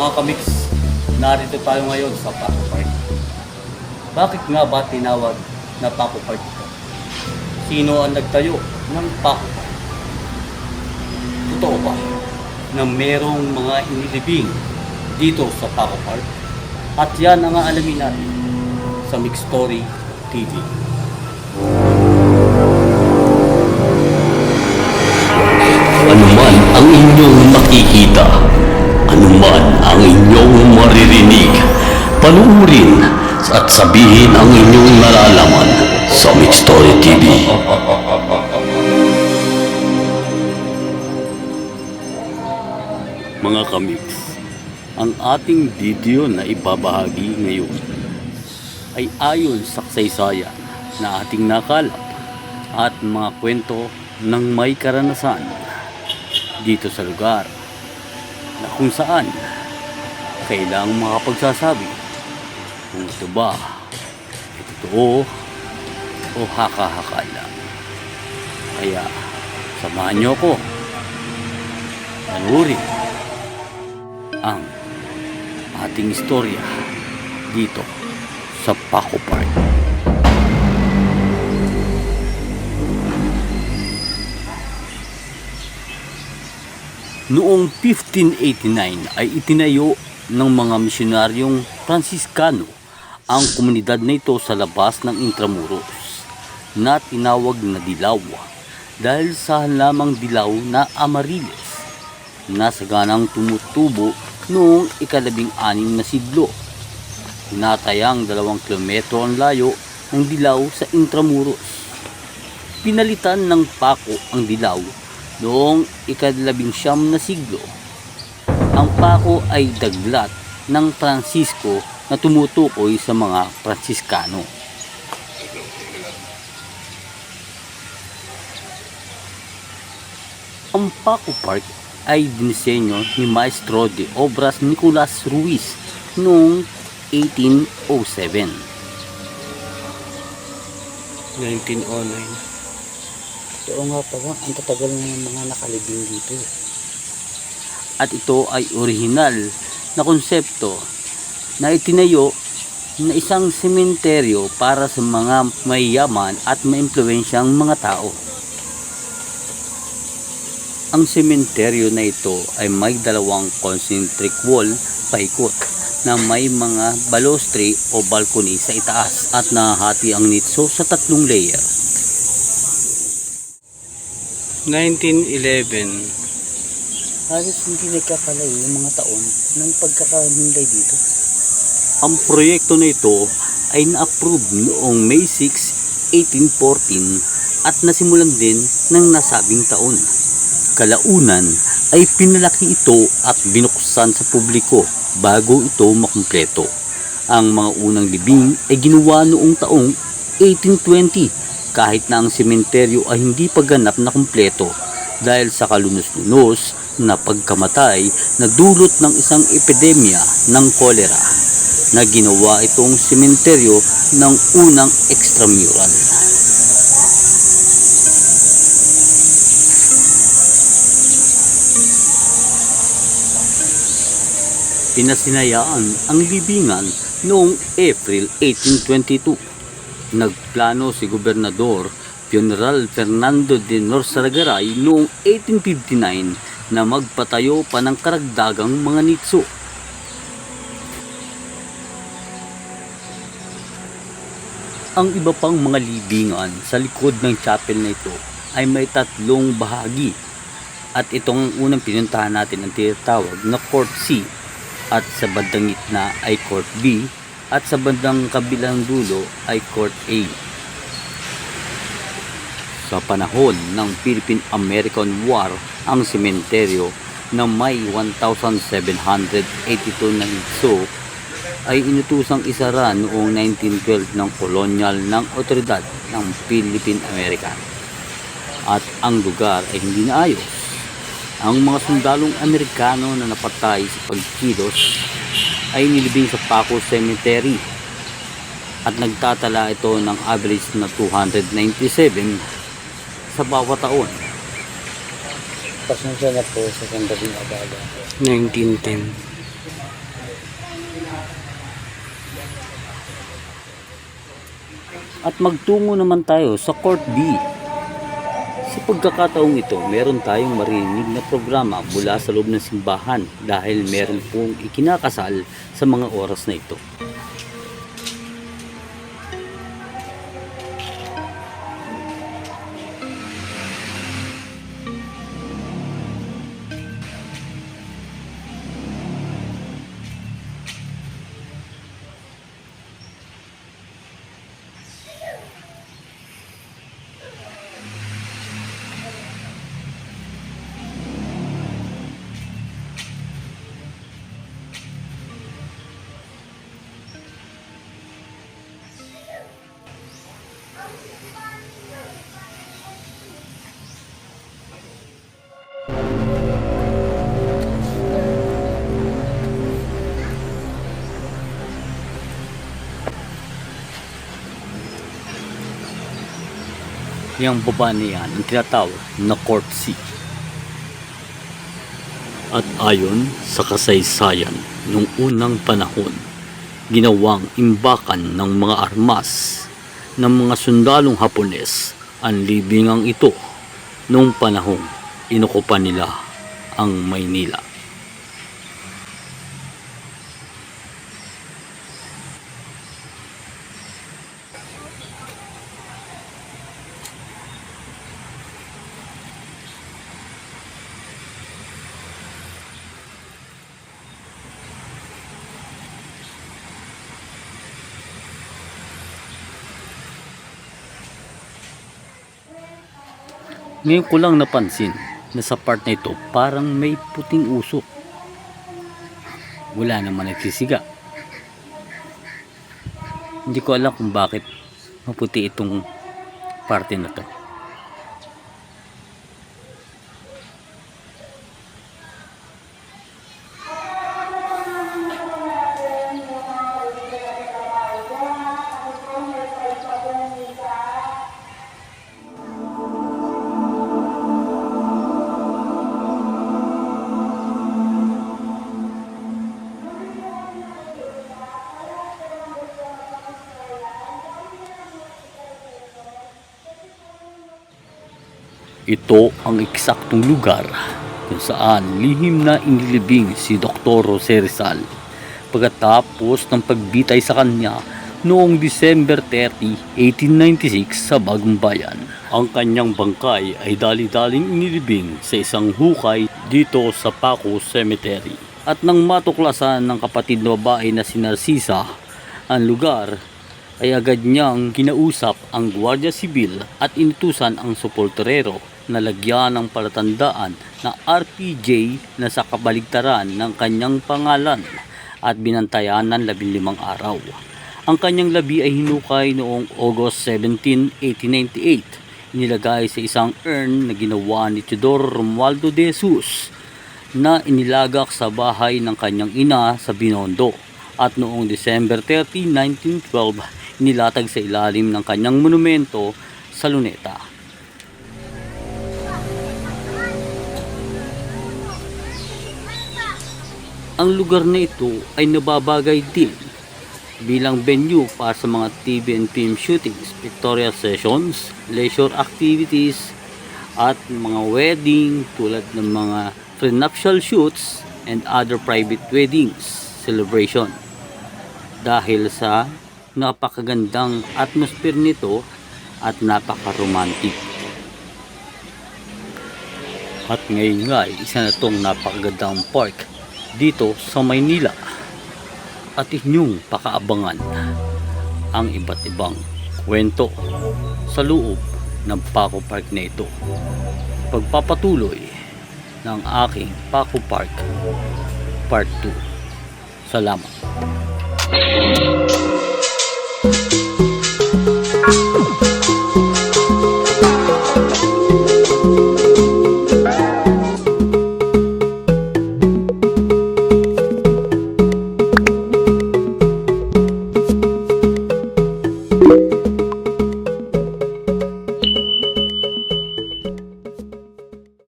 Mga kamiks, narito tayo ngayon sa Paco Park. Bakit nga ba tinawag na Paco Park ito? Sino ang nagtayo ng Paco Park? Totoo ba na merong mga inilibing dito sa Paco Park? At yan ang aalamin natin sa Mix Story TV. Anuman ang inyong makikita, anuman ang inyong maririnig, panuurin at sabihin ang inyong nalalaman sa Mix Story TV. Mga kamiks, ang ating video na ibabahagi ngayon ay ayon sa kasaysayan na ating nakalap at mga kwento ng may karanasan dito sa lugar na kung saan kailangang makapagsasabi kung ito ba ay totoo o haka-haka lang. Kaya samahan niyo ko panurin ang ating istorya dito sa Paco Park. Noong 1589 ay itinayo ng mga misyonaryong Franciscano ang komunidad na ito sa labas ng Intramuros na tinawag na Dilaw dahil sa lamang dilaw na Amariles na saganang tumutubo noong ikalabing anim na siglo. Tinatayang dalawang kilometro ang layo ng dilaw sa Intramuros. Pinalitan ng Paco ang dilaw noong ikalabing siyam na siglo. Ang Paco ay daglat ng Francisco na tumutukoy sa mga Fransiskano. Ang Paco Park ay dinisenyo ni Maestro de Obras Nicolas Ruiz noong 1807. 1909. Oo nga pala, ang tatagal ng mga nakalibing dito. At ito ay orihinal na konsepto na itinayo na isang sementeryo para sa mga mayayaman at maimpluwensyang mga tao. Ang sementeryo na ito ay may dalawang concentric wall paikot na may mga balostre o balcony sa itaas at nahati ang nitso sa tatlong layer. 1911. Halos hindi nagkakalayo yung mga taon ng pagkakahinday dito. Ang proyekto na ito ay na-approve noong May 6, 1814 at nasimulan din ng nasabing taon. Kalaunan ay pinalaki ito at binuksan sa publiko bago ito makumpleto. Ang mga unang libing ay ginawa noong taong 1820 kahit na ang sementeryo ay hindi pa ganap na kumpleto dahil sa kalunos-lunos na pagkamatay na dulot ng isang epidemya ng kolera na ginawa itong sementeryo ng unang extramural. Pinasinayaan ang libingan noong April 1822. Nagplano si Gobernador General Fernando de Norsaragaray noong 1859 na magpatayo pa ng karagdagang mga nitso. Ang iba pang mga libingan sa likod ng chapel na ito ay may tatlong bahagi at itong unang pinuntahan natin ang tinatawag na Court C at sa bandang gitna ay Court B at sa bandang kabilang dulo ay Court A. Sa panahon ng Philippine-American War, ang sementeryo na may 1,782 na itso ay inutusang isara noong 1912 ng kolonyal ng otoridad ng Philippine-American. At ang lugar ay hindi naayos. Ang mga sundalong Amerikano na napatay sa pagkilos ay nilibing sa Paco Cemetery at nagtatala ito ng average na 297 sa bawat taon. Pasensya na po sa sandali na baga. 1910. At magtungo naman tayo sa Court B Pagkakataong ito, meron tayong marinig na programa mula sa loob ng simbahan dahil meron pong ikinakasal sa mga oras na ito. Yung baba niyan ang tinatawag na Court C. At ayon sa kasaysayan nung unang panahon, ginawang imbakan ng mga armas ng mga sundalong Hapones ang libingang ito nung panahong inukupan nila ang Maynila. Ngayon ko lang napansin na sa part na ito parang may puting usok. Wala naman nagsisiga. Hindi ko alam kung bakit maputi itong parte na to. Ito ang eksaktong lugar kung saan lihim na inilibing si Dr. Jose Rizal pagkatapos ng pagbitay sa kanya noong December 30, 1896 sa Bagong Bayan. Ang kanyang bangkay ay dali-daling inilibing sa isang hukay dito sa Paco Cemetery. At nang matuklasan ng kapatid na babae na si Narcisa ang lugar ay agad niyang kinausap ang Guardia Sibil at inutusan ang suporterero na lagyan ng palatandaan na RPJ na sa kabaligtaran ng kanyang pangalan at binantayan ng 15 araw. Ang kanyang labi ay hinukay noong August 17, 1898. Inilagay sa isang urn na ginawa ni Teodoro Romualdo de Jesus na inilagak sa bahay ng kanyang ina sa Binondo. At noong December 30, 1912, inilatag sa ilalim ng kanyang monumento sa Luneta. Ang lugar na ito ay nababagay din bilang venue para sa mga TV and film shootings, pictorial sessions, leisure activities, at mga wedding tulad ng mga prenuptial shoots and other private weddings celebration. Dahil sa napakagandang atmosphere nito at napaka-romantic. At ngayon nga, isa na itong napakagandang park dito sa Maynila. At inyong pakaabangan ang iba't ibang kwento sa loob ng Paco Park na ito. Pagpapatuloy ng aking Paco Park Part 2. Salamat.